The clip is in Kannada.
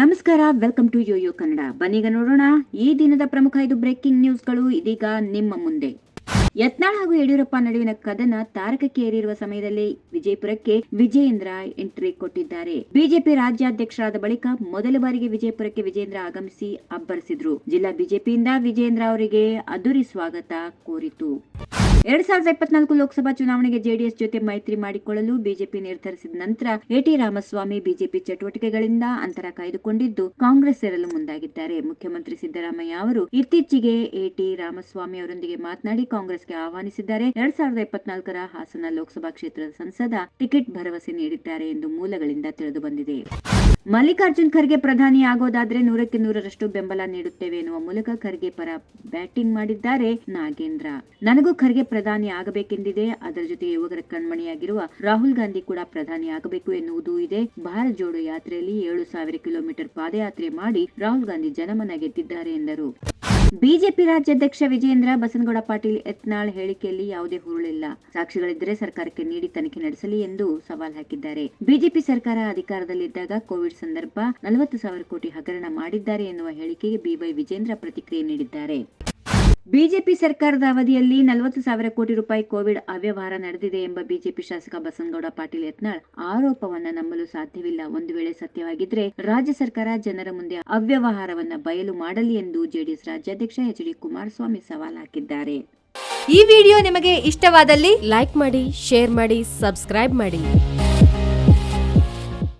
ನಮಸ್ಕಾರ ವೆಲ್ಕಮ್ ಟು ಯೋಯೋ ಕನ್ನಡ ಬನ್ನೀಗ ನೋಡೋಣ, ಈ ದಿನದ ಪ್ರಮುಖ ಐದು ಬ್ರೇಕಿಂಗ್ ನ್ಯೂಸ್ಗಳು ಇದೀಗ ನಿಮ್ಮ ಮುಂದೆ. ಯತ್ನಾಳ್ ಹಾಗೂ ಯಡಿಯೂರಪ್ಪ ನಡುವಿನ ಕದನ ತಾರಕಕ್ಕೆ ಏರಿರುವ ಸಮಯದಲ್ಲಿ ವಿಜಯಪುರಕ್ಕೆ ವಿಜಯೇಂದ್ರ ಎಂಟ್ರಿ ಕೊಟ್ಟಿದ್ದಾರೆ. ಬಿಜೆಪಿ ರಾಜ್ಯಾಧ್ಯಕ್ಷರಾದ ಬಳಿಕ ಮೊದಲ ಬಾರಿಗೆ ವಿಜಯಪುರಕ್ಕೆ ವಿಜೇಂದ್ರ ಆಗಮಿಸಿ ಅಬ್ಬರಿಸಿದ್ರು. ಜಿಲ್ಲಾ ಬಿಜೆಪಿಯಿಂದ ವಿಜೇಂದ್ರ ಅವರಿಗೆ ಅದುರಿ ಸ್ವಾಗತ ಕೋರಿತು. ಎರಡ್ ಸಾವಿರದ ಇಪ್ಪತ್ನಾಲ್ಕು ಲೋಕಸಭಾ ಚುನಾವಣೆಗೆ ಜೆಡಿಎಸ್ ಜೊತೆ ಮೈತ್ರಿ ಮಾಡಿಕೊಳ್ಳಲು ಬಿಜೆಪಿ ನಿರ್ಧರಿಸಿದ ನಂತರ ಎಟಿ ರಾಮಸ್ವಾಮಿ ಬಿಜೆಪಿ ಚಟುವಟಿಕೆಗಳಿಂದ ಅಂತರ ಕಾಯ್ದುಕೊಂಡಿದ್ದು ಕಾಂಗ್ರೆಸ್ ಸೇರಲು ಮುಂದಾಗಿದ್ದಾರೆ. ಮುಖ್ಯಮಂತ್ರಿ ಸಿದ್ದರಾಮಯ್ಯ ಅವರು ಇತ್ತೀಚೆಗೆ ಎಟಿ ರಾಮಸ್ವಾಮಿ ಅವರೊಂದಿಗೆ ಮಾತನಾಡಿ ಕಾಂಗ್ರೆಸ್ಗೆ ಆಹ್ವಾನಿಸಿದ್ದಾರೆ. ಎರಡ್ ಸಾವಿರದ ಇಪ್ಪತ್ನಾಲ್ಕರ ಹಾಸನ ಲೋಕಸಭಾ ಕ್ಷೇತ್ರದ ಸಂಸದ ಟಿಕೆಟ್ ಭರವಸೆ ನೀಡಿದ್ದಾರೆ ಎಂದು ಮೂಲಗಳಿಂದ ತಿಳಿದು ಬಂದಿದೆ. ಮಲ್ಲಿಕಾರ್ಜುನ್ ಖರ್ಗೆ ಪ್ರಧಾನಿ ಆಗೋದಾದ್ರೆ ನೂರಕ್ಕೆ ನೂರರಷ್ಟು ಬೆಂಬಲ ನೀಡುತ್ತೇವೆ ಎನ್ನುವ ಮೂಲಕ ಖರ್ಗೆ ಪರ ಬ್ಯಾಟಿಂಗ್ ಮಾಡಿದ್ದಾರೆ ನಾಗೇಂದ್ರ. ನನಗೂ ಖರ್ಗೆ ಪ್ರಧಾನಿ ಆಗಬೇಕೆಂದಿದೆ, ಅದರ ಜೊತೆಗೆ ಯುವಕರ ಕಣ್ಮಣಿಯಾಗಿರುವ ರಾಹುಲ್ ಗಾಂಧಿ ಕೂಡ ಪ್ರಧಾನಿ ಆಗಬೇಕು ಎನ್ನುವುದೂ ಇದೆ. ಭಾರತ್ ಜೋಡೋ ಯಾತ್ರೆಯಲ್ಲಿ ಏಳು ಸಾವಿರ ಕಿಲೋಮೀಟರ್ ಪಾದಯಾತ್ರೆ ಮಾಡಿ ರಾಹುಲ್ ಗಾಂಧಿ ಜನಮನ ಗೆದ್ದಿದ್ದಾರೆ ಎಂದರು. ಬಿಜೆಪಿ ರಾಜ್ಯಾಧ್ಯಕ್ಷ ವಿಜೇಂದ್ರ ಬಸನಗೌಡ ಪಾಟೀಲ್ ಯತ್ನಾಳ್ ಹೇಳಿಕೆಯಲ್ಲಿ ಯಾವುದೇ ಹುರುಳಿಲ್ಲ. ಸಾಕ್ಷಿಗಳಿದ್ದರೆ ಸರ್ಕಾರಕ್ಕೆ ನೀಡಿ ತನಿಖೆ ನಡೆಸಲಿ ಎಂದು ಸವಾಲ್ ಹಾಕಿದ್ದಾರೆ. ಬಿಜೆಪಿ ಸರ್ಕಾರ ಅಧಿಕಾರದಲ್ಲಿದ್ದಾಗ ಕೋವಿಡ್ ಸಂದರ್ಭ ನಲವತ್ತು ಸಾವಿರ ಕೋಟಿ ಹಗರಣ ಮಾಡಿದ್ದಾರೆ ಎನ್ನುವ ಹೇಳಿಕೆಗೆ ಬಿವೈ ವಿಜೇಂದ್ರ ಪ್ರತಿಕ್ರಿಯೆ ನೀಡಿದ್ದಾರೆ. ಬಿಜೆಪಿ ಸರ್ಕಾರದ ಅವಧಿಯಲ್ಲಿ ನಲವತ್ತು ಸಾವಿರ ಕೋಟಿ ರೂಪಾಯಿ ಕೋವಿಡ್ ಅವ್ಯವಹಾರ ನಡೆದಿದೆ ಎಂಬ ಬಿಜೆಪಿ ಶಾಸಕ ಬಸನಗೌಡ ಪಾಟೀಲ್ ಯತ್ನಾಳ್ ಆರೋಪವನ್ನ ನಂಬಲು ಸಾಧ್ಯವಿಲ್ಲ. ಒಂದು ವೇಳೆ ಸತ್ಯವಾಗಿದ್ರೆ ರಾಜ್ಯ ಸರ್ಕಾರ ಜನರ ಮುಂದೆ ಅವ್ಯವಹಾರವನ್ನ ಬಯಲು ಮಾಡಲಿ ಎಂದು ಜೆಡಿಎಸ್ ರಾಜ್ಯಾಧ್ಯಕ್ಷ ಎಚ್ ಡಿ ಕುಮಾರಸ್ವಾಮಿ ಸವಾಲ್ ಹಾಕಿದ್ದಾರೆ. ಈ ವಿಡಿಯೋ ನಿಮಗೆ ಇಷ್ಟವಾದಲ್ಲಿ ಲೈಕ್ ಮಾಡಿ, ಶೇರ್ ಮಾಡಿ, ಸಬ್ಸ್ಕ್ರೈಬ್ ಮಾಡಿ.